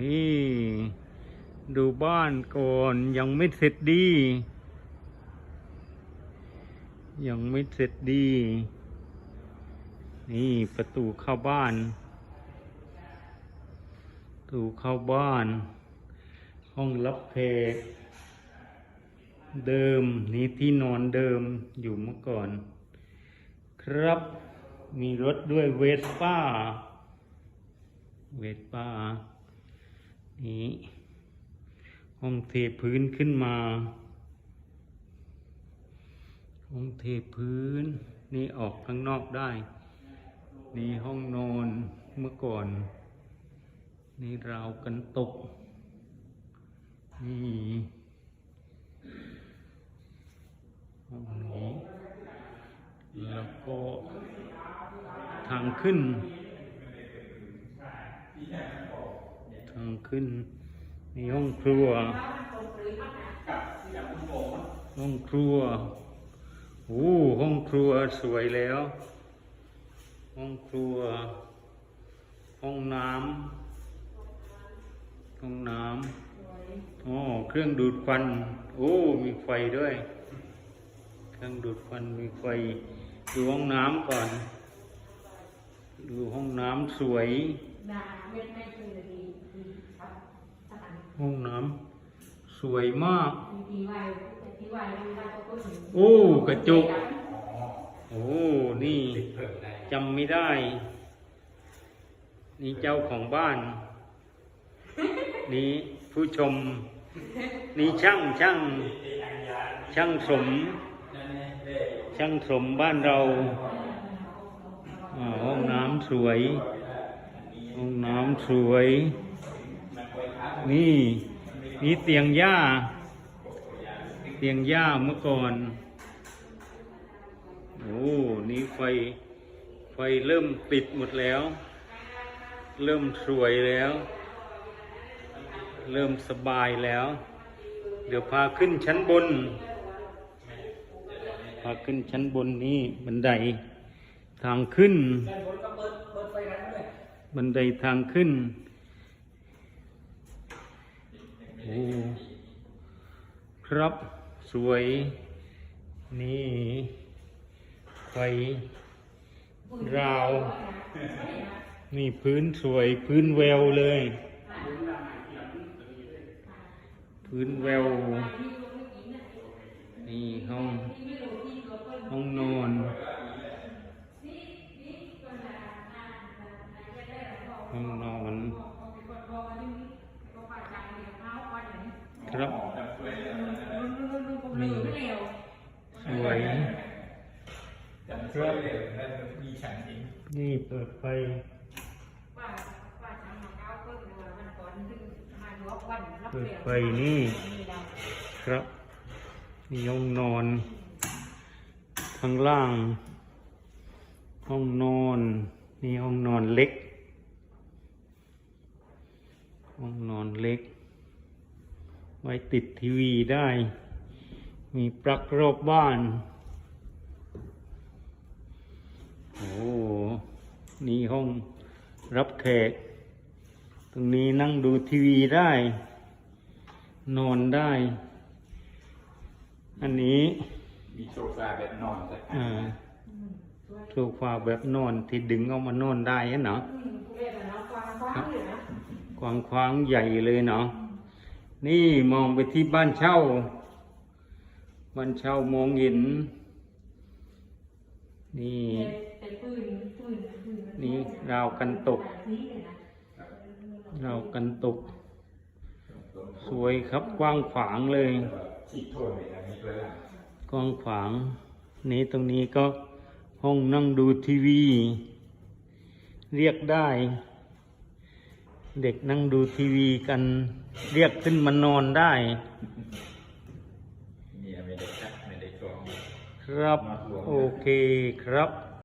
นี่ดูบ้านก่อนยังไม่เสร็จดี ยังไม่เสร็จดี นี่ประตูเข้าบ้านประตูเข้าบ้าน ห้องรับแขกเดิมนี่ที่นอนเดิมอยู่เมื่อก่อน ครับมีรถด้วยเวสป้า เวสป้า นี่ห้องเทพื้นขึ้นมา ห้องเทพื้น นี่ออกข้างนอกได้ นี่ห้องนอนเมื่อก่อน นี่ราวกันตก นี่ห้องนี้แล้วก็ทางขึ้น ทางขึ้นนี่ห้องครัว ห้องครัวโอ้ห้องครัวสวยแล้ว ห้องครัว ห้องน้ำห้องน้ำอ๋อเครื่องดูดควันโอ้มีไฟด้วย เครื่องดูดควันมีไฟ ดูห้องน้ำก่อน ดูห้องน้ำสวย ห้องน้ำสวยมากดีดีไว้ดีไว้ดีไว้ก็ก็ถึงโอ้ กระจก โอ้ นี่จำไม่ได้ นี่เจ้าของบ้าน นี่ผู้ชม นี่ช่างช่างช่างสม ช่างสมบ้านเราอ่าห้องน้ำสวย ห้องน้ำสวย นี่นี่เตียงหญ้า เตียงหญ้าเมื่อก่อน โอ้นี่ไฟ ไฟเริ่มติดหมดแล้ว เริ่มสวยแล้ว เริ่มสบายแล้ว เดี๋ยวพาขึ้นชั้นบน พาขึ้นชั้นบนนี้บันไดทางขึ้น บันไดทางขึ้น โอ้ ครับสวย นี่ไฟราว นี่พื้นสวยพื้นแววเลย พื้นแวว นี่ห้อง ห้องนอน ห้องนอน ครับ นี่สวยครับมีฉันเองนี่เปิดไฟว่าว่เก้าเพิ่มเลยมันก่อนถึงมาลวกวันเปิดไฟนี่ครับนี่ห้องนอน ข้างล่าง ห้องนอน นี่ห้องนอนเล็ก ห้องนอนเล็ก ไว้ติดทีวีได้ มีปลั๊กรอบบ้าน โอ้นี่ห้องรับแขก ตรงนี้นั่งดูทีวีได้ นอนได้ อันนี้ มีโซฟาแบบนอนสักอันอ่าโซฟาแบบนอนที่ดึงเอามานอนได้อะเนาะอืมเรียกนะฟังฟังอยู่นะกว้างขวางใหญ่เลยเนาะ นี่มองไปที่บ้านเช่า บ้านเช่ามองเห็น นี่แต่ปืนปืนปืนนี่ราวกันตกนี่เลยนะราวกันตก สวยครับกว้างขวางเลยฉีดโทนเลยนะมีเพื่อนกว้างขวาง นี้ตรงนี้ก็ห้องนั่งดูทีวี เรียกได้ เด็กนั่งดูทีวีกันเรียกขึ้นมานอนได้เมียไม่ได้คัดไม่ได้กรองครับ โอเคครับ